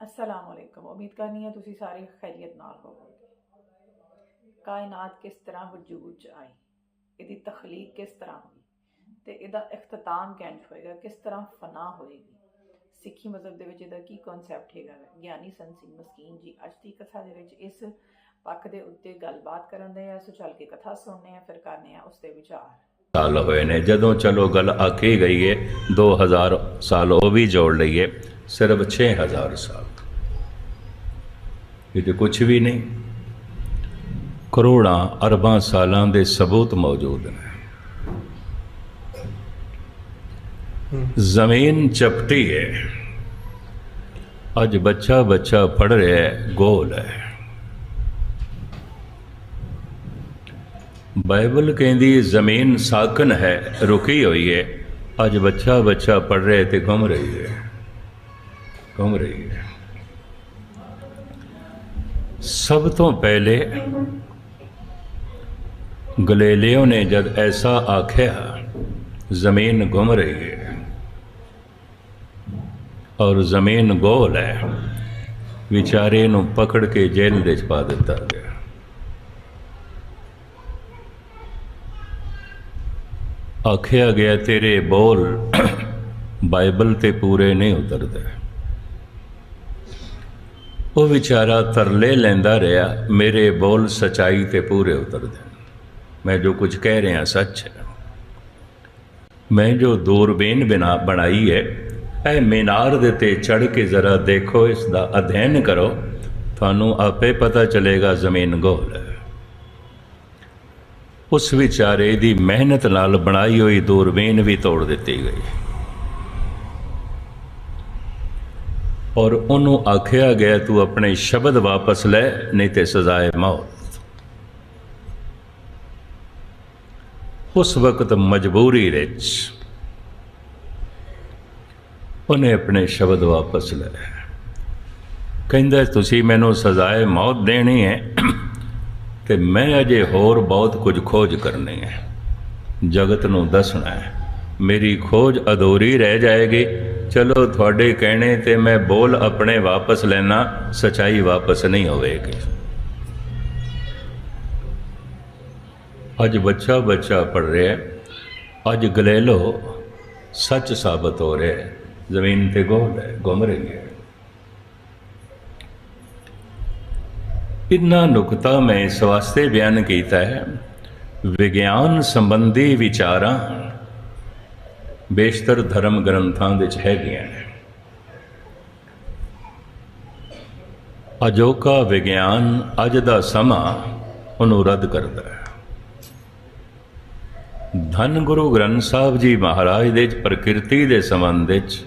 ਅਸਲਾਮ ਵਾਲੇਕਮ ਉਮੀਦ ਕਰਨੀ ਹੈ ਤੁਸੀਂ ਸਾਰੇ ਖੈਰੀਅਤ ਨਾਲ ਹੋਵੋਗੇ ਕਾਇਨਾਤ ਕਿਸ ਤਰ੍ਹਾਂ ਵਜੂਦ ਚ ਆਈ ਇਹਦੀ ਤਖਲੀਕ ਕਿਸ ਤਰ੍ਹਾਂ ਹੋਈ ਤੇ ਇਹਦਾ ਇਖਤਤਾਮ ਕਿੰਜ ਹੋਏਗਾ ਕਿਸ ਤਰ੍ਹਾਂ ਫਨਾ ਹੋਏਗੀ ਸਿੱਖੀ ਮਜ਼ਹਬ ਦੇ ਵਿੱਚ ਇਹਦਾ ਕੀ ਕਨਸੈਪਟ ਹੈਗਾ ਹੈ? ਗਿਆਨੀ ਸੰਤ ਸਿੰਘ ਮਸਕੀਨ ਜੀ ਅੱਜ ਦੀ ਕਥਾ ਦੇ ਵਿੱਚ ਇਸ ਪੱਖ ਦੇ ਉੱਤੇ ਗੱਲਬਾਤ ਕਰਨ ਦੇ ਆ ਸੋ ਚੱਲ ਕੇ ਕਥਾ ਸੁਣਨੇ ਆ ਫਿਰ ਕਰਨੇ ਆ ਉਸ ਤੇ ਵਿਚਾਰ ਸਾਲ ਹੋਏ ਨੇ। ਜਦੋਂ ਚਲੋ ਗੱਲ ਆਖੀ ਗਈ ਏ 2000 ਸਾਲ ਉਹ ਵੀ ਜੋੜ ਲਈਏ, ਸਿਰਫ 6000 ਸਾਲ। ਇਹ ਤੇ ਕੁਝ ਵੀ ਨਹੀਂ। ਕਰੋੜਾਂ, ਅਰਬਾਂ ਸਾਲਾਂ ਦੇ ਸਬੂਤ ਮੌਜੂਦ ਨੇ। ਜ਼ਮੀਨ ਚਪਟੀ ਹੈ ਅੱਜ ਬੱਚਾ ਬੱਚਾ ਪੜ ਰਿਹਾ ਹੈ ਗੋਲ ਹੈ ਬਾਈਬਲ ਕਹਿੰਦੀ, ਜ਼ਮੀਨ ਸਾਕਨ ਹੈ, ਰੁਕੀ ਹੋਈ ਹੈ ਅੱਜ ਬੱਚਾ ਬੱਚਾ ਪੜ ਰਿਹਾ ਤੇ ਘੁੰਮ ਰਹੀ ਹੈ ਘੁੰਮ ਰਹੀ ਹੈ ਸਭ ਤੋਂ ਪਹਿਲੇ ਗਲੇਲੀਓ ਨੇ ਜਦ ਐਸਾ ਆਖਿਆ, ਜ਼ਮੀਨ ਘੁੰਮ ਰਹੀ ਹੈ ਔਰ ਜ਼ਮੀਨ ਗੋਲ ਹੈ। ਵਿਚਾਰੇ ਨੂੰ ਪਕੜ ਕੇ ਜੇਲ੍ਹ ਦੇ ਚ ਪਾ ਦਿੱਤਾ ਗਿਆ। ਆਖਿਆ ਗਿਆ, ਤੇਰੇ ਬੋਲ ਬਾਈਬਲ ਤੇ ਪੂਰੇ ਨਹੀਂ ਉਤਰਦੇ। ਉਹ ਵਿਚਾਰਾ ਤਰਲੇ ਲੈਂਦਾ ਰਿਹਾ, ਮੇਰੇ ਬੋਲ ਸਚਾਈ ਤੇ ਪੂਰੇ ਉਤਰਦੇ ਮੈਂ ਜੋ ਕੁਝ ਕਹਿ ਰਿਹਾ, ਸੱਚ ਹੈ। ਮੈਂ ਜੋ ਦੂਰਬੀਨ ਬਿਨਾ ਬਣਾਈ ਹੈ, ਇਹ ਮੀਨਾਰ ਦੇ ਤੇ ਚੜ ਕੇ ਜ਼ਰਾ ਦੇਖੋ, ਇਸ ਦਾ ਅਧਿਐਨ ਕਰੋ। ਤੁਹਾਨੂੰ ਆਪੇ ਪਤਾ ਚੱਲੇਗਾ ਜ਼ਮੀਨ ਗੋਲ ਹੈ। ਉਸ ਵਿਚਾਰੇ ਦੀ ਮਿਹਨਤ ਨਾਲ ਬਣਾਈ ਹੋਈ ਦੂਰਬੀਨ ਵੀ ਤੋੜ ਦਿੱਤੀ ਗਈ। ਔਰ ਉਹਨੂੰ ਆਖਿਆ ਗਿਆ, ਤੂੰ ਆਪਣੇ ਸ਼ਬਦ ਵਾਪਸ ਲੈ, ਨਹੀਂ ਤੇ ਸਜਾਏ ਮੌਤ। ਉਸ ਵਕਤ ਮਜਬੂਰੀ ਵਿੱਚ ਉਹਨੇ ਆਪਣੇ ਸ਼ਬਦ ਵਾਪਸ ਲੈ ਕਹਿੰਦਾ, ਤੁਸੀਂ ਮੈਨੂੰ ਸਜਾਏ ਮੌਤ ਦੇਣੀ ਹੈ। ਤੇ ਮੈਂ ਅਜੇ ਹੋਰ ਬਹੁਤ ਕੁਝ ਖੋਜ ਕਰਨੀ ਹੈ। ਜਗਤ ਨੂੰ ਦੱਸਣਾ ਹੈ, ਮੇਰੀ ਖੋਜ ਅਧੂਰੀ ਰਹਿ ਜਾਏਗੀ। ਚਲੋ ਤੁਹਾਡੇ ਕਹਿਣੇ ਤੇ ਮੈਂ ਬੋਲ ਆਪਣੇ ਵਾਪਸ ਲੈਣਾ, ਸਚਾਈ ਵਾਪਸ ਨਹੀਂ ਹੋਵੇਗੀ। ਅੱਜ ਬੱਚਾ ਬੱਚਾ ਪੜ ਰਿਹਾ ਅੱਜ ਗਲੇਲੋ ਸੱਚ ਸਾਬਤ ਹੋ ਰਿਹਾ ਜ਼ਮੀਨ ਤੇ ਗੋਲ ਹੈ, ਗੁੰਮ ਰਹੀ ਹੈ। ਇਨਾ ਨੁਕਤਾ ਮੈਂ ਇਸ ਵਾਸਤੇ ਬਿਆਨ ਕੀਤਾ ਹੈ। ਵਿਗਿਆਨ ਸੰਬੰਧੀ ਵਿਚਾਰਾਂ ਬੇਸ਼ਤਰ ਧਰਮ ਗ੍ਰੰਥਾਂ ਵਿੱਚ ਹੈਗੀਆਂ ਨੇ। ਅਜੋਕਾ ਵਿਗਿਆਨ ਅੱਜ ਦਾ ਸਮਾਂ ਉਹਨੂੰ ਰੱਦ ਕਰਦਾ ਹੈ। ਧੰਨ ਗੁਰੂ ਗ੍ਰੰਥ ਸਾਹਿਬ ਜੀ ਮਹਾਰਾਜ ਦੇ ਪ੍ਰਕਿਰਤੀ ਦੇ ਸੰਬੰਧ ਵਿੱਚ,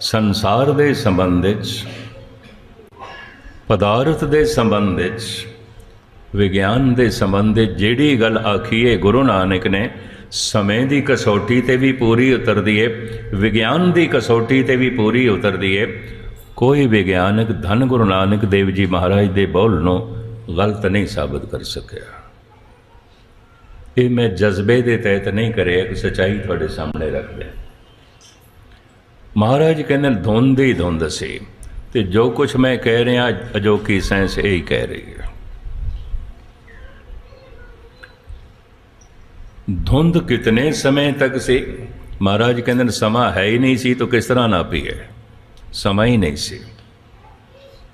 ਸੰਸਾਰ ਦੇ ਸੰਬੰਧ ਵਿੱਚ ਪਦਾਰਥ ਦੇ ਸੰਬੰਧ ਵਿੱਚ, ਵਿਗਿਆਨ ਦੇ ਸੰਬੰਧ ਵਿੱਚ ਜਿਹੜੀ ਗੱਲ ਆਖੀ ਹੈ ਗੁਰੂ ਨਾਨਕ ਨੇ, ਸਮੇਂ ਦੀ ਕਸੌਟੀ ਤੇ ਵੀ ਪੂਰੀ ਉਤਰਦੀ ਹੈ ਵਿਗਿਆਨ ਦੀ ਕਸੌਟੀ ਤੇ ਵੀ ਪੂਰੀ ਉਤਰਦੀ ਹੈ ਕੋਈ ਵਿਗਿਆਨਕ ਧੰਨ ਗੁਰੂ ਨਾਨਕ ਦੇਵ ਜੀ ਮਹਾਰਾਜ ਦੇ ਬੋਲ ਨੂੰ ਗਲਤ ਨਹੀਂ ਸਾਬਤ ਕਰ ਸਕਿਆ। ਇਹ ਮੈਂ ਜਜ਼ਬੇ ਦੇ ਤਹਿਤ ਨਹੀਂ ਕਰਿਆ ਕਿ ਸਚਾਈ ਤੁਹਾਡੇ ਸਾਹਮਣੇ ਰੱਖ ਦਿਆਂ। ਮਹਾਰਾਜ ਕਹਿੰਦੇ ਧੁੰਦ ਹੀ ਧੁੰਦ ਸੀ। ਤੇ ਜੋ ਕੁਝ ਮੈਂ ਕਹਿ ਰਿਹਾ, ਅਜੋਕੀ ਸਾਇੰਸ ਇਹ ਹੀ ਕਹਿ ਰਹੀ ਹੈ। ਧੁੰਦ ਕਿਤਨੇ ਸਮੇਂ ਤੱਕ ਸੀ? ਮਹਾਰਾਜ ਕਹਿੰਦੇ ਨੇ, ਸਮਾਂ ਹੈ ਹੀ ਨਹੀਂ ਸੀ, ਤਾਂ ਕਿਸ ਤਰ੍ਹਾਂ ਨਾਪੀ ਹੈ ਸਮਾਂ ਹੀ ਨਹੀਂ ਸੀ।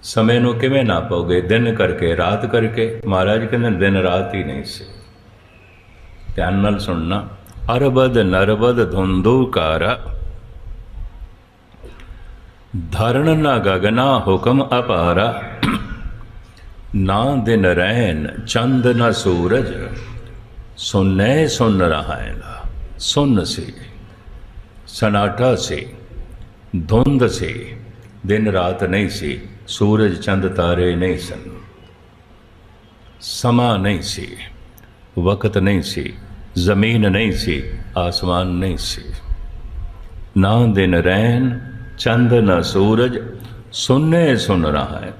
ਸਮੇਂ ਨੂੰ ਕਿਵੇਂ ਨਾਪੋਗੇ ਦਿਨ ਕਰਕੇ, ਰਾਤ ਕਰਕੇ। ਮਹਾਰਾਜ ਕਹਿੰਦੇ ਦਿਨ ਰਾਤ ਹੀ ਨਹੀਂ ਸੀ। ਧਿਆਨ ਨਾਲ ਸੁਣਨਾ। ਅਰਬਦ ਨਰਬਦ ਧੁੰਦੂਕਾਰਾ ਧਰਨ ਨਾ ਗਗਨਾ ਹੁਕਮ ਅਪਾਰਾ। ਨਾ ਦਿਨ ਰਹਿਨ ਚੰਦ ਨਾ ਸੂਰਜ। ਸੁਨੈ ਸੁਨ ਰਹਾ ਹੈ ਸੁਨ ਸੀ, ਸਨਾਟਾ ਸੀ, ਧੁੰਦ ਸੀ। ਦਿਨ ਰਾਤ ਨਹੀਂ ਸੀ, ਸੂਰਜ ਚੰਦ ਤਾਰੇ ਨਹੀਂ ਸਨ। ਸਮਾਂ ਨਹੀਂ ਸੀ, ਵਕਤ ਨਹੀਂ ਸੀ, ਜ਼ਮੀਨ ਨਹੀਂ ਸੀ, ਆਸਮਾਨ ਨਹੀਂ ਸੀ। ਨਾ ਦਿਨ ਰਹਿਨ ਚੰਦ ਨਾ ਸੂਰਜ, ਸੁਨੇ ਸੁਨ ਰਹਾ। ਹੈ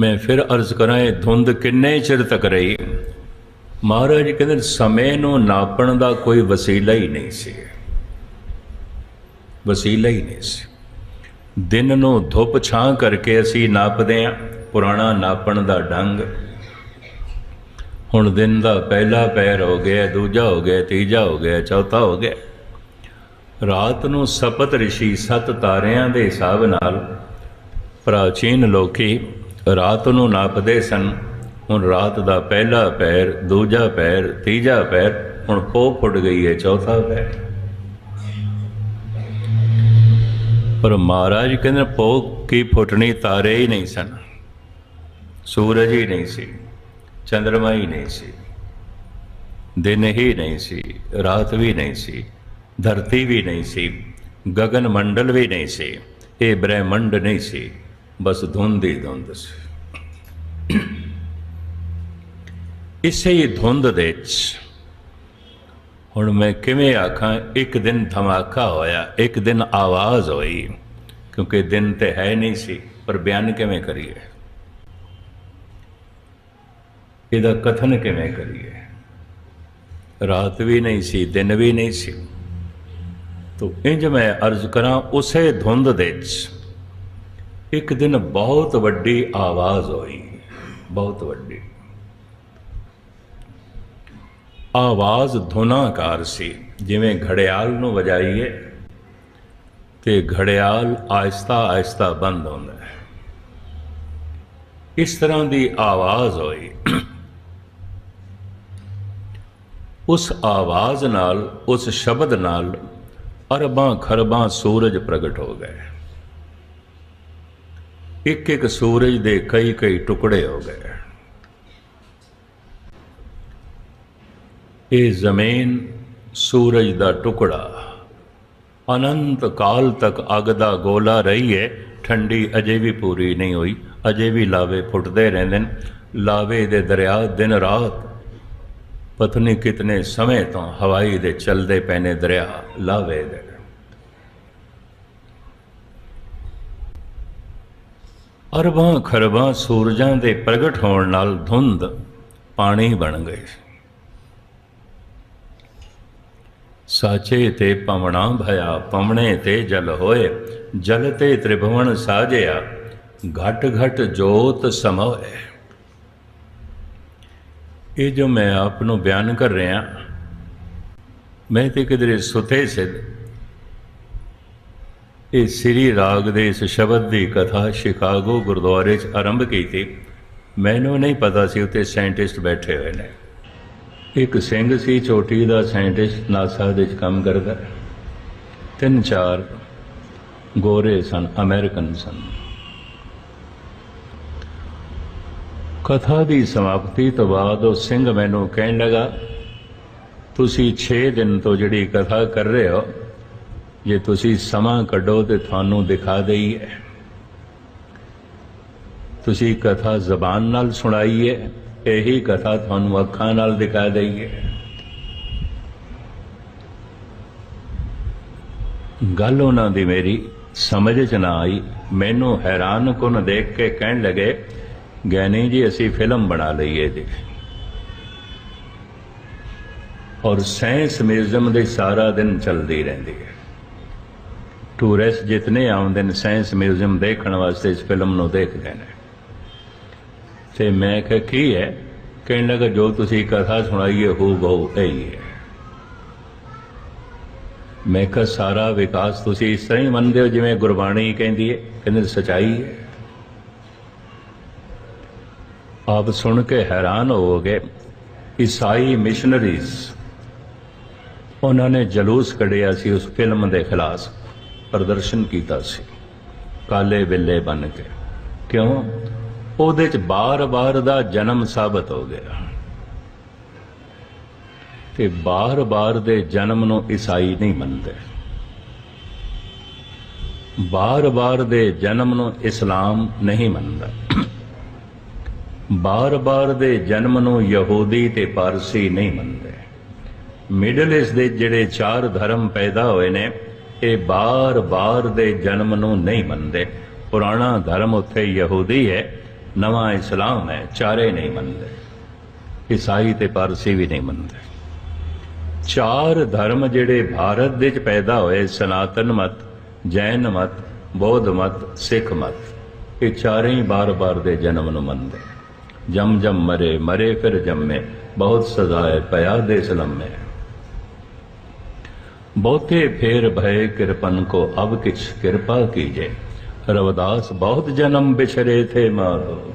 ਮੈਂ ਫਿਰ ਅਰਜ਼ ਕਰਾਂ, ਇਹ ਧੁੰਦ ਕਿੰਨੇ ਚਿਰ ਤੱਕ ਰਹੀ? ਮਹਾਰਾਜ ਕਹਿੰਦੇ, ਸਮੇਂ ਨੂੰ ਨਾਪਣ ਦਾ ਕੋਈ ਵਸੀਲਾ ਹੀ ਨਹੀਂ ਸੀ। ਵਸੀਲਾ ਹੀ ਨਹੀਂ ਸੀ। ਦਿਨ ਨੂੰ ਧੁੱਪ ਛਾਂ ਕਰਕੇ ਅਸੀਂ ਨਾਪਦੇ ਹਾਂ, ਪੁਰਾਣਾ ਨਾਪਣ ਦਾ ਢੰਗ ਹੁਣ ਦਿਨ ਦਾ ਪਹਿਲਾ ਪੈਰ ਹੋ ਗਿਆ, ਦੂਜਾ ਹੋ ਗਿਆ, ਤੀਜਾ ਹੋ ਗਿਆ, ਚੌਥਾ ਹੋ ਗਿਆ। ਰਾਤ ਨੂੰ ਸਪਤ ਰਿਸ਼ੀ ਸੱਤ ਤਾਰਿਆਂ ਦੇ ਹਿਸਾਬ ਨਾਲ ਪ੍ਰਾਚੀਨ ਲੋਕੀ ਰਾਤ ਨੂੰ ਨਾਪਦੇ ਸਨ। ਹੁਣ ਰਾਤ ਦਾ ਪਹਿਲਾ ਪੈਰ, ਦੂਜਾ ਪੈਰ, ਤੀਜਾ ਪੈਰ, ਹੁਣ ਪੋ ਫੁੱਟ ਗਈ ਹੈ, ਚੌਥਾ ਪੈਰ। ਪਰ ਮਹਾਰਾਜ ਕਹਿੰਦੇ ਪੋ ਕੀ ਫੁੱਟਣੀ ਤਾਰੇ ਹੀ ਨਹੀਂ ਸਨ। ਸੂਰਜ ਹੀ ਨਹੀਂ ਸੀ ਚੰ드ਰਮਾ ਹੀ ਨਹੀਂ ਸੀ, ਦਿਨ ਹੀ ਨਹੀਂ ਸੀ, ਰਾਤ ਵੀ ਨਹੀਂ ਸੀ। ਧਰਤੀ ਵੀ ਨਹੀਂ ਸੀ, ਗगन ਮੰਡਲ ਵੀ ਨਹੀਂ ਸੀ, ਇਹ ਬ੍ਰਹਿਮੰਡ ਨਹੀਂ ਸੀ, ਬਸ ਧੁੰਦ ਹੀ ਧੁੰਦ ਸੀ। ਇਸੇ ਹੀ ਧੁੰਦ ਦੇ ਵਿੱਚ ਹੁਣ ਮੈਂ ਕਿਵੇਂ ਆਖਾਂ, ਇੱਕ ਦਿਨ ਧਮਾਕਾ ਹੋਇਆ, ਇੱਕ ਦਿਨ ਆਵਾਜ਼ ਹੋਈ, ਕਿਉਂਕਿ ਦਿਨ ਤੇ ਹੈ ਨਹੀਂ ਸੀ, ਪਰ ਬਿਆਨ ਕਿਵੇਂ ਕਰੀਏ? ਇਹਦਾ ਕਥਨ ਕਿਵੇਂ ਕਰੀਏ? ਰਾਤ ਵੀ ਨਹੀਂ ਸੀ, ਦਿਨ ਵੀ ਨਹੀਂ ਸੀ। ਤੋ ਇੰਜ ਮੈਂ ਅਰਜ਼ ਕਰਾਂ ਉਸੇ ਧੁੰਦ ਦੇ ਵਿੱਚ ਇੱਕ ਦਿਨ ਬਹੁਤ ਵੱਡੀ ਆਵਾਜ਼ ਹੋਈ, ਬਹੁਤ ਵੱਡੀ। ਆਵਾਜ਼ ਧੁਨਾਕਾਰ ਸੀ, ਜਿਵੇਂ ਘੜਿਆਲ ਨੂੰ ਵਜਾਈਏ ਤੇ ਘੜਿਆਲ ਆਇਸਤਾ ਆਇਸਤਾ ਬੰਦ ਹੁੰਦਾ ਹੈ। ਇਸ ਤਰ੍ਹਾਂ ਦੀ ਆਵਾਜ਼ ਹੋਈ। ਉਸ ਆਵਾਜ਼ ਨਾਲ, ਉਸ ਸ਼ਬਦ ਨਾਲ ਅਰਬਾਂ ਖਰਬਾਂ ਸੂਰਜ ਪ੍ਰਗਟ ਹੋ ਗਏ। ਇੱਕ ਇੱਕ ਸੂਰਜ ਦੇ ਕਈ ਕਈ ਟੁਕੜੇ ਹੋ ਗਏ। ਇਹ ਜ਼ਮੀਨ ਸੂਰਜ ਦਾ ਟੁਕੜਾ। ਅਨੰਤ ਕਾਲ ਤੱਕ ਅੱਗ ਦਾ ਗੋਲਾ ਰਹੀ ਹੈ ਠੰਡੀ ਅਜੇ ਵੀ ਪੂਰੀ ਨਹੀਂ ਹੋਈ। ਅਜੇ ਵੀ ਲਾਵੇ ਫੁੱਟਦੇ ਰਹਿੰਦੇ ਨੇ। ਲਾਵੇ ਦੇ ਦਰਿਆ ਦਿਨ ਰਾਤ। ਪਤਨੀ ਕਿਤਨੇ ਸਮੇਂ ਤੋਂ ਹਵਾਈ ਦੇ ਚਲਦੇ ਪੈਨੇ ਦਰਿਆ ਲਾਵੇ ਦੇ। ਅਰਬਾਂ ਖਰਬਾਂ ਸੂਰਜਾਂ ਦੇ ਪ੍ਰਗਟ ਹੋਣ ਨਾਲ ਧੁੰਦ ਪਾਣੀ ਬਣ ਗਏ ਸਾਚੇ ਤੇ ਪਵਣਾ ਭਇਆ, ਪਵਣੇ ਤੇ ਜਲ ਹੋਏ, ਜਲ ਤੇ ਤ੍ਰਿਭਵਨ ਸਾਜਿਆ, ਘਟ ਘਟ ਜੋਤ ਸਮੋਏ। ਇਹ ਜੋ ਮੈਂ ਆਪ ਨੂੰ ਬਿਆਨ ਕਰ ਰਿਹਾ, ਮੈਂ ਤੇ ਕਿਧਰੇ ਸੁਤੇ ਸਿੱਧ ਇਹ ਸ੍ਰੀ ਰਾਗ ਦੇ ਇਸ ਸ਼ਬਦ ਦੀ ਕਥਾ ਸ਼ਿਕਾਗੋ ਗੁਰਦੁਆਰੇ 'ਚ ਆਰੰਭ ਕੀਤੀ। ਮੈਨੂੰ ਨਹੀਂ ਪਤਾ ਸੀ ਉੱਤੇ ਸਾਇੰਟਿਸਟ ਬੈਠੇ ਹੋਏ ਨੇ। ਇੱਕ ਸਿੰਘ ਸੀ ਚੋਟੀ ਦਾ ਸਾਇੰਟਿਸਟ ਨਾਸਾ ਦੇ ਵਿੱਚ ਕੰਮ ਕਰਦਾ। ਤਿੰਨ ਚਾਰ ਗੋਰੇ ਸਨ, ਅਮਰੀਕਨ ਸਨ। ਕਥਾ ਦੀ ਸਮਾਪਤੀ ਤੋਂ ਬਾਅਦ ਉਹ ਸਿੰਘ ਮੈਨੂੰ ਕਹਿਣ ਲੱਗਾ, ਤੁਸੀਂ 6 ਦਿਨ ਤੋਂ ਜਿਹੜੀ ਕਥਾ ਕਰ ਰਹੇ ਹੋ ਜੇ ਤੁਸੀਂ ਸਮਾਂ ਕੱਢੋ ਤੇ ਤੁਹਾਨੂੰ ਦਿਖਾ ਦਈਏ ਤੁਸੀਂ ਕਥਾ ਜ਼ਬਾਨ ਨਾਲ ਸੁਣਾਈਏ ਇਹੀ ਕਥਾ ਤੁਹਾਨੂੰ ਅੱਖਾਂ ਨਾਲ ਦਿਖਾ ਦਈਏ ਗੱਲ ਉਹਨਾਂ ਦੀ ਮੇਰੀ ਸਮਝ ਚ ਨਾ ਆਈ। ਮੈਨੂੰ ਹੈਰਾਨ ਕੁਨ ਦੇਖ ਕੇ ਕਹਿਣ ਲੱਗੇ ਗਿਆਨੀ ਜੀ, ਅਸੀਂ ਫਿਲਮ ਬਣਾ ਲਈਏ ਜੀ। ਔਰ ਸਾਇੰਸ ਮਿਊਜ਼ੀਅਮ ਦੇ ਸਾਰਾ ਦਿਨ ਚੱਲਦੀ ਰਹਿੰਦੀ ਹੈ। ਟੂਰਿਸਟ ਜਿਤਨੇ ਆਉਂਦੇ ਨੇ ਸਾਇੰਸ ਮਿਊਜ਼ੀਅਮ ਦੇਖਣ ਵਾਸਤੇ ਇਸ ਫਿਲਮ ਨੂੰ ਦੇਖਦੇ ਨੇ ਤੇ ਮੈਂ ਕਿਹਾ ਕੀ ਹੈ ਕਹਿਣ ਲੱਗਾ ਜੋ ਤੁਸੀਂ ਕਥਾ ਸੁਣਾਈਏ ਹੋ ਬਹੁ ਹੈ ਮੈਂ ਕਿਹਾ ਸਾਰਾ ਵਿਕਾਸ ਤੁਸੀਂ ਇਸ ਤਰ੍ਹਾਂ ਹੀ ਮੰਨਦੇ ਹੋ ਜਿਵੇਂ ਗੁਰਬਾਣੀ ਕਹਿੰਦੀ ਹੈ ਕਹਿੰਦੇ ਸਚਾਈ ਹੈ ਆਪ ਸੁਣ ਕੇ ਹੈਰਾਨ ਹੋਵੋਗੇ ਈਸਾਈ ਮਿਸ਼ਨਰੀਜ਼ ਉਹਨਾਂ ਨੇ ਜਲੂਸ ਕੱਢਿਆ ਸੀ ਉਸ ਫਿਲਮ ਦੇ ਖਿਲਾਫ ਪ੍ਰਦਰਸ਼ਨ ਕੀਤਾ ਸੀ। ਕਾਲੇ ਬਿੱਲੇ ਬਨ ਕੇ। ਕਿਉਂ? ਉਹਦੇ ਚ ਬਾਰ-ਬਾਰ ਦਾ ਜਨਮ ਸਾਬਤ ਹੋ ਗਿਆ। ਤੇ ਬਾਰ-ਬਾਰ ਦੇ ਜਨਮ ਨੂੰ ਈਸਾਈ ਨਹੀਂ ਮੰਨਦੇ। ਬਾਰ-ਬਾਰ ਦੇ ਜਨਮ ਨੂੰ ਇਸਲਾਮ ਨਹੀਂ ਮੰਨਦਾ। ਬਾਰ-ਬਾਰ ਦੇ ਜਨਮ ਨੂੰ ਯਹੂਦੀ ਤੇ ਪਾਰਸੀ ਨਹੀਂ ਮੰਨਦੇ। ਮਿਡਲ ਈਸਟ ਦੇ ਜਿਹੜੇ ਚਾਰ ਧਰਮ ਪੈਦਾ ਹੋਏ ਨੇ ਇਹ ਬਾਰ-ਬਾਰ ਦੇ ਜਨਮ ਨੂੰ ਨਹੀਂ ਮੰਨਦੇ। ਪੁਰਾਣਾ ਧਰਮ ਉੱਥੇ ਯਹੂਦੀ ਹੈ, ਨਵਾਂ ਇਸਲਾਮ ਹੈ, ਚਾਰੇ ਨਹੀਂ ਮੰਨਦੇ। ਈਸਾਈ ਤੇ ਪਾਰਸੀ ਵੀ ਨਹੀਂ ਮੰਨਦੇ। ਚਾਰ ਧਰਮ ਜਿਹੜੇ ਭਾਰਤ ਦੇ ਵਿੱਚ ਪੈਦਾ ਹੋਏ, ਸਨਾਤਨ ਮਤ, ਜੈਨ ਮਤ, ਬੌਧ ਮਤ, ਸਿੱਖ ਮਤ, ਇਹ ਚਾਰੇ ਹੀ ਬਾਰ-ਬਾਰ ਦੇ ਜਨਮ ਨੂੰ ਮੰਨਦੇ। ਜਮ ਜਮ ਮਰੇ ਮਰੇ ਫਿਰ ਜੰਮੇ, ਬਹੁਤ ਸਜ਼ਾਏ, ਪਿਆ ਦੇ ਸਲਮੇ ਬਹੁਤੇ ਫੇਰ ਭਏ ਕਿਰਪਨ ਕੋ ਅਬ ਕਿਛ ਕਿਰਪਾ ਕੀਜੇ। ਰਵਦਾਸ ਬਹੁਤ ਜਨਮ ਬਿਛਰੇ ਥੇ ਮਾਧੋ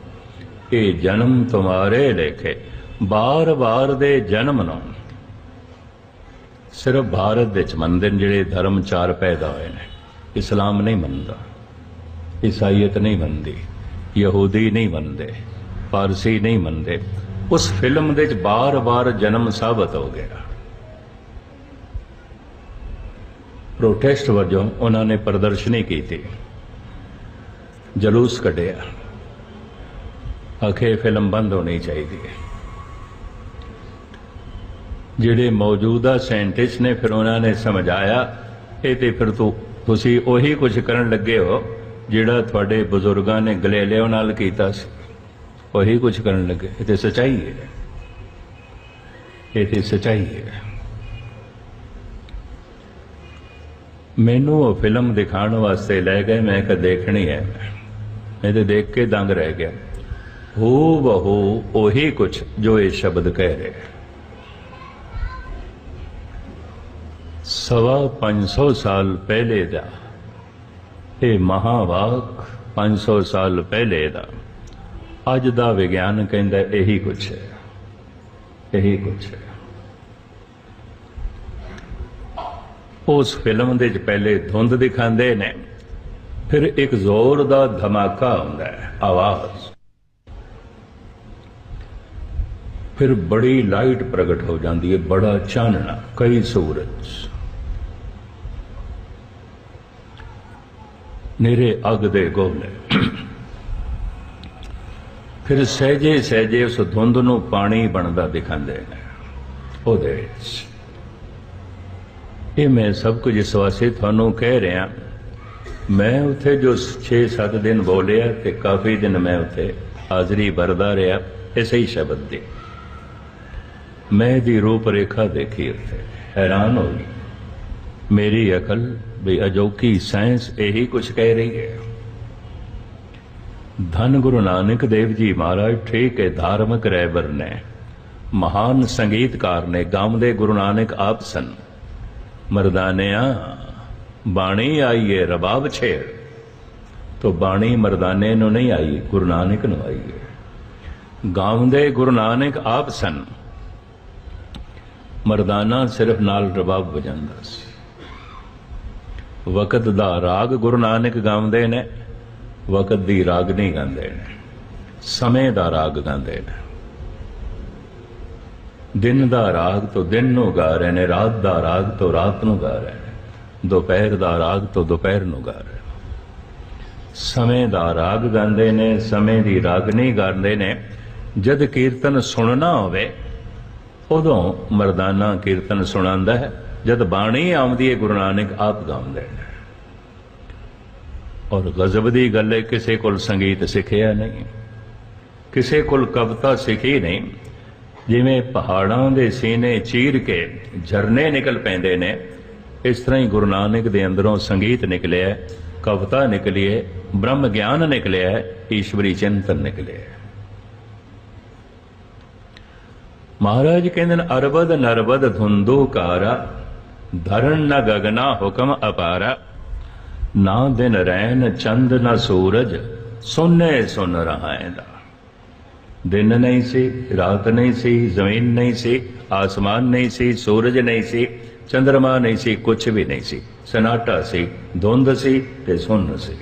ਇਹ ਜਨਮ ਤੁਮਾਰੇ ਲੇਖੇ। ਬਾਰ-ਬਾਰ ਦੇ ਜਨਮ ਨੂੰ। ਸਿਰਫ ਭਾਰਤ ਵਿੱਚ ਮੰਨਦੇ ਨੇ ਜਿਹੜੇ ਧਰਮ ਚਾਰ ਪੈਦਾ ਹੋਏ ਨੇ। ਇਸਲਾਮ ਨਹੀਂ ਮੰਨਦਾ। ਈਸਾਈਅਤ ਨਹੀਂ ਮੰਨਦੀ। ਯਹੂਦੀ ਨਹੀਂ ਮੰਨਦੇ। ਪਾਰਸੀ ਨਹੀਂ ਮੰਨਦੇ। ਉਸ ਫਿਲਮ ਦੇ ਵਿੱਚ ਬਾਰ-ਬਾਰ ਜਨਮ ਸਾਬਤ ਹੋ ਗਿਆ। ਪ੍ਰੋਟੈਸਟ ਵਜੋਂ ਉਹਨਾਂ ਨੇ ਪ੍ਰਦਰਸ਼ਨੀ ਕੀਤੀ। ਜਲੂਸ ਕੱਢਿਆ। ਆਖੇ, ਫਿਲਮ ਬੰਦ ਹੋਣੀ ਚਾਹੀਦੀ ਹੈ। ਜਿਹੜੇ ਮੌਜੂਦਾ ਸਾਇੰਟਿਸਟ ਨੇ ਫਿਰ ਉਹਨਾਂ ਨੇ ਸਮਝਾਇਆ, ਇਹ ਤੇ ਫਿਰ ਤੂੰ, ਤੁਸੀਂ ਉਹੀ ਕੁਝ ਕਰਨ ਲੱਗੇ ਹੋ ਜਿਹੜਾ ਤੁਹਾਡੇ ਬਜ਼ੁਰਗਾਂ ਨੇ ਗਲੇਲਿਓ ਨਾਲ ਕੀਤਾ ਸੀ। ਉਹੀ ਕੁਝ ਕਰਨ ਲੱਗੇ। ਇਹ ਤੇ ਸਚਾਈ ਹੈ। ਇਹ ਤੇ ਸਚਾਈ ਹੈ। ਮੈਨੂੰ ਉਹ ਫਿਲਮ ਦਿਖਾਉਣ ਵਾਸਤੇ ਲੈ ਗਏ, ਮੈਂ ਕਿ ਦੇਖਣੀ ਹੈ। ਮੈਂ ਤੇ ਦੇਖ ਕੇ ਦੰਗ ਰਹਿ ਗਿਆ। ਹੋ ਬਹੂ ਉਹੀ ਕੁਝ ਜੋ ਇਹ ਸ਼ਬਦ ਕਹਿ ਰਹੇ ਸਵਾ 500 ਸਾਲ ਪਹਿਲੇ ਦਾ। ਇਹ ਮਹਾਵਾਕ 500 ਸਾਲ ਪਹਿਲੇ ਦਾ। ਅੱਜ ਦਾ ਵਿਗਿਆਨ ਕਹਿੰਦਾ ਇਹੀ ਕੁਝ ਹੈ। ਇਹੀ ਕੁਝ ਹੈ। ਉਸ ਫਿਲਮ ਦੇ ਵਿੱਚ ਪਹਿਲੇ ਧੁੰਦ ਦਿਖਾਉਂਦੇ ਨੇ। ਫਿਰ ਇੱਕ ਜ਼ੋਰ ਦਾ ਧਮਾਕਾ ਹੁੰਦਾ ਹੈ, ਆਵਾਜ਼। ਫਿਰ ਬੜੀ ਲਾਈਟ ਪ੍ਰਗਟ ਹੋ ਜਾਂਦੀ ਹੈ, ਬੜਾ ਚਾਨਣਾ, ਕਈ ਸੂਰਜ। ਨੇਰੇ ਅਗ ਦੇ ਗੋਲੇ ਫਿਰ ਸਹਿਜੇ ਸਹਿਜੇ ਉਸ ਧੁੰਦ ਨੂੰ ਪਾਣੀ ਬਣਦਾ ਦਿਖਾਉਂਦੇ ਨੇ। ਉਹਦੇ ਵਿੱਚ ਇਹ ਮੈਂ ਸਭ ਕੁਝ ਇਸ ਵਾਸਤੇ ਤੁਹਾਨੂੰ ਕਹਿ ਰਿਹਾ। ਮੈਂ ਉੱਥੇ ਜੋ 6-7 ਦਿਨ ਬੋਲਿਆ ਤੇ ਕਾਫੀ ਦਿਨ ਮੈਂ ਉੱਥੇ ਹਾਜ਼ਰੀ ਵਰਦਾ ਰਿਹਾ, ਇਸੇ ਹੀ ਸ਼ਬਦ ਦੀ ਮੈਂ ਦੀ ਰੂਪ ਰੇਖਾ ਦੇਖੀ ਉੱਥੇ, ਹੈਰਾਨ ਹੋ ਗਈ। ਮੇਰੀ ਅਕਲ ਵੀ ਅਜੋਕੀ ਸਾਇੰਸ ਇਹੀ ਕੁਝ ਕਹਿ ਰਹੀ ਹੈ। ਧੰਨ ਗੁਰੂ ਨਾਨਕ ਦੇਵ ਜੀ ਮਹਾਰਾਜ, ਠੀਕ ਹੈ, ਧਾਰਮਿਕ ਰਹਿਬਰ ਨੇ, ਮਹਾਨ ਸੰਗੀਤਕਾਰ ਨੇ, ਗਾਉਂਦੇ ਗੁਰੂ ਨਾਨਕ ਆਪ ਸਨ। ਮਰਦਾਨਿਆਂ, ਬਾਣੀ ਆਈ ਹੈ ਰਬਾਬ ਛੇੜ। ਤੋ ਬਾਣੀ ਮਰਦਾਨੇ ਨੂੰ ਨਹੀਂ ਆਈ, ਗੁਰੂ ਨਾਨਕ ਨੂੰ ਆਈ ਹੈ। ਗਾਉਂਦੇ ਗੁਰੂ ਨਾਨਕ ਆਪ ਸਨ। ਮਰਦਾਨਾ ਸਿਰਫ ਨਾਲ ਰਬਾਬ ਵਜਾਉਂਦਾ ਸੀ। ਵਕਤ ਦਾ ਰਾਗ ਗੁਰੂ ਨਾਨਕ ਗਾਉਂਦੇ ਨੇ, ਵਕਤ ਦੀ ਰਾਗ ਨਹੀਂ ਗਾਉਂਦੇ ਨੇ। ਸਮੇਂ ਦਾ ਰਾਗ ਗਾਉਂਦੇ ਨੇ। ਦਿਨ ਦਾ ਰਾਗ ਤੋਂ ਦਿਨ ਨੂੰ ਗਾ ਰਹੇ ਨੇ ਰਾਤ ਦਾ ਰਾਗ ਤੋਂ ਰਾਤ ਨੂੰ ਗਾ ਰਹੇ ਨੇ ਦੁਪਹਿਰ ਦਾ ਰਾਗ ਤੋਂ ਦੁਪਹਿਰ ਨੂੰ ਗਾ ਰਹੇ ਸਮੇਂ ਦਾ ਰਾਗ ਗਾਉਂਦੇ ਨੇ, ਸਮੇਂ ਦੀ ਰਾਗ ਨਹੀਂ ਗਾਉਂਦੇ ਨੇ। ਜਦ ਕੀਰਤਨ ਸੁਣਨਾ ਹੋਵੇ, ਉਦੋਂ ਮਰਦਾਨਾ ਕੀਰਤਨ ਸੁਣਾਉਂਦਾ ਹੈ। ਜਦ ਬਾਣੀ ਆਉਂਦੀ ਹੈ, ਗੁਰੂ ਨਾਨਕ ਆਪ ਗਾਉਂਦੇ ਨੇ। ਔਰ ਗਜ਼ਬ ਦੀ ਗੱਲ ਹੈ, ਕਿਸੇ ਕੋਲ ਸੰਗੀਤ ਸਿੱਖਿਆ ਨਹੀਂ। ਕਿਸੇ ਕੋਲ ਕਵਿਤਾ ਸਿੱਖੀ ਨਹੀਂ। ਜਿਵੇਂ ਪਹਾੜਾਂ ਦੇ ਸੀਨੇ ਚੀਰ ਕੇ ਝਰਨੇ ਨਿਕਲ ਪੈਂਦੇ ਨੇ, ਇਸ ਤਰ੍ਹਾਂ ਹੀ ਗੁਰੂ ਨਾਨਕ ਦੇ ਅੰਦਰੋਂ ਸੰਗੀਤ ਨਿਕਲਿਆ, ਕਵਿਤਾ ਨਿਕਲੀ ਹੈ, ਬ੍ਰਹਮ ਗਿਆਨ ਨਿਕਲਿਆ, ਈਸ਼ਵਰੀ ਚਿੰਤਨ ਨਿਕਲਿਆ। ਮਹਾਰਾਜ ਕਹਿੰਦੇ ਨੇ ਅਰਬਦ ਨਰਬਦ ਧੁੰਦੋ ਕਾਰਾ ਧਰਨ ਨ ਗਗਨਾ ਹੁਕਮ ਅਪਾਰਾ। ਨਾ ਦਿਨ ਰਹਿਨ ਚੰਦ ਨ ਸੂਰਜ, ਸੁਨੇ ਸੁਨ ਰਹਾਇਦਾ। ਦਿਨ ਨਹੀਂ ਸੀ, ਰਾਤ ਨਹੀਂ ਸੀ, ਜ਼ਮੀਨ ਨਹੀਂ ਸੀ, ਆਸਮਾਨ ਨਹੀਂ ਸੀ, ਸੂਰਜ ਨਹੀਂ ਸੀ ਚੰ드ਰਮਾ ਨਹੀਂ ਸੀ ਕੁਝ ਵੀ ਨਹੀਂ ਸੀ। ਸਨਾਟਾ ਸੀ, ਧੁੰਦ ਸੀ ਤੇ ਸੁੰਨ ਸੀ।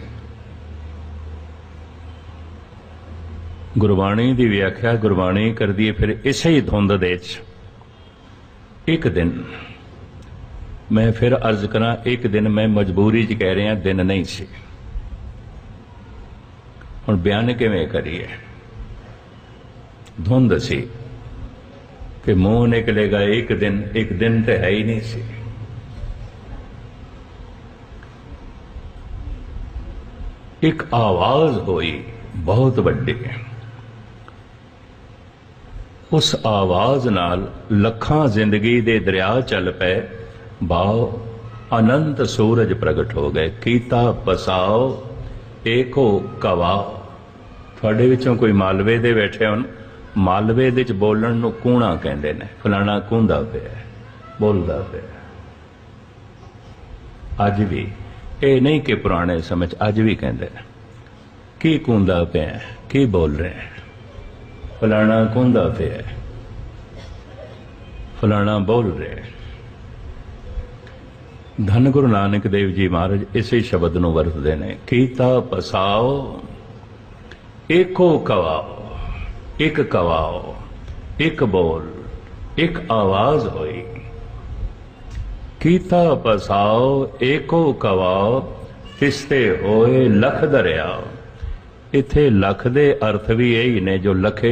ਗੁਰਬਾਣੀ ਦੀ ਵਿਆਖਿਆ ਗੁਰਬਾਣੀ ਕਰਦੀ ਹੈ ਫਿਰ ਇਸੇ ਹੀ ਧੁੰਦ ਦੇ ਵਿੱਚ। ਇੱਕ ਦਿਨ ਮੈਂ ਫਿਰ ਅਰਜ਼ ਕਰਾਂ, ਇੱਕ ਦਿਨ ਮੈਂ ਮਜਬੂਰੀ 'ਚ ਕਹਿ ਰਿਹਾ, ਦਿਨ ਨਹੀਂ ਸੀ। ਹੁਣ ਬਿਆਨ ਕਿਵੇਂ ਕਰੀਏ? ਧੁੰਦ ਸੀ ਕਿ ਮੂੰਹ ਨਿਕਲੇਗਾ ਇੱਕ ਦਿਨ ਇੱਕ ਦਿਨ ਤੇ ਹੈ ਹੀ ਨਹੀਂ ਸੀ। ਇੱਕ ਆਵਾਜ਼ ਹੋਈ ਬਹੁਤ ਵੱਡੀ। ਉਸ ਆਵਾਜ਼ ਨਾਲ ਲੱਖਾਂ ਜ਼ਿੰਦਗੀ ਦੇ ਦਰਿਆ ਚੱਲ ਪਏ। ਬਾਓ ਅਨੰਤ ਸੂਰਜ ਪ੍ਰਗਟ ਹੋ ਗਏ। ਕੀਤਾ ਪਸਾਓ ਏਕੋ ਕਵਾ। ਤੁਹਾਡੇ ਵਿੱਚੋਂ ਕੋਈ ਮਾਲਵੇ ਦੇ ਬੈਠੇ ਹੋਣ? ਮਾਲਵੇ ਦੇ ਚ ਬੋਲਣ ਨੂੰ ਕੂਣਾ ਕਹਿੰਦੇ ਨੇ। ਫਲਾਣਾ ਕੂੰਦਾ ਪਿਆ ਬੋਲਦਾ ਪਿਆ ਅੱਜ ਵੀ, ਇਹ ਨਹੀਂ ਕਿ ਪੁਰਾਣੇ ਸਮੇਂ ਚ ਅੱਜ ਵੀ ਕਹਿੰਦੇ ਨੇ, ਕੀ ਕੂੰਦਾ ਪਿਆ ਕੀ ਬੋਲ ਰਿਹਾ ਫਲਾਣਾ ਕੂੰਦਾ ਪਿਆ ਫਲਾਣਾ ਬੋਲ ਰਿਹਾ ਹੈ। ਧੰਨ ਗੁਰੂ ਨਾਨਕ ਦੇਵ ਜੀ ਮਹਾਰਾਜ, ਇਸੇ ਸ਼ਬਦ ਨੂੰ ਵਰਤਦੇ ਨੇ ਕੀਤਾ ਪਸਾਓ, ਏਕੋ ਕਵਾਓ। ਇੱਕ ਕਵਾਓ, ਇੱਕ ਬੋਲ, ਇੱਕ ਆਵਾਜ਼ ਹੋਈ। ਕੀਤਾ ਪਸਾਓ, ਏਕੋ ਕਵਾਓ, ਤਿਸਤੇ ਹੋਏ ਲਖ ਦਰਿਆ। ਇੱਥੇ ਲਖ ਦੇ ਅਰਥ ਵੀ ਇਹੀ ਨੇ ਜੋ ਲਖੇ